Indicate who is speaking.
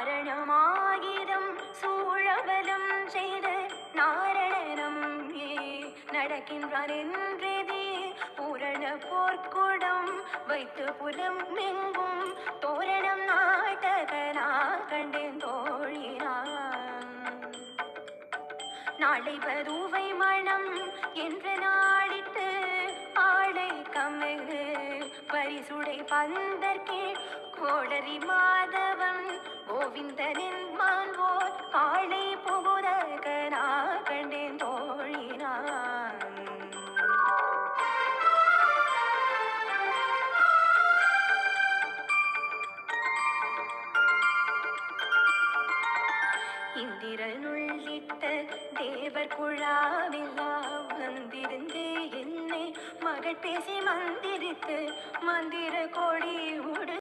Speaker 1: காரணமாகிதம் சூழவலம் செய்து நாரணனம் ஏ நடக்கின்றான் என்றதே? பூரண போர்க்குடம் வைத்து புலம் எங்கும் தோரணம் நாட்டகனா கண்டேன் தோழினான் நாளை வருவை மனம் என்று நாடிட்டு ஆடை கமகு பரிசுடை பந்தற்கே கோடரி மான்வோர் புகுதற்க புகுதகனா கண்டேன் தோழினான். இந்திரன் உள்ளிட்ட தேவர் குழாவெல்லாம் வந்திருந்து என்னை மகள் பேசி மந்திரித்து மந்திர கொடி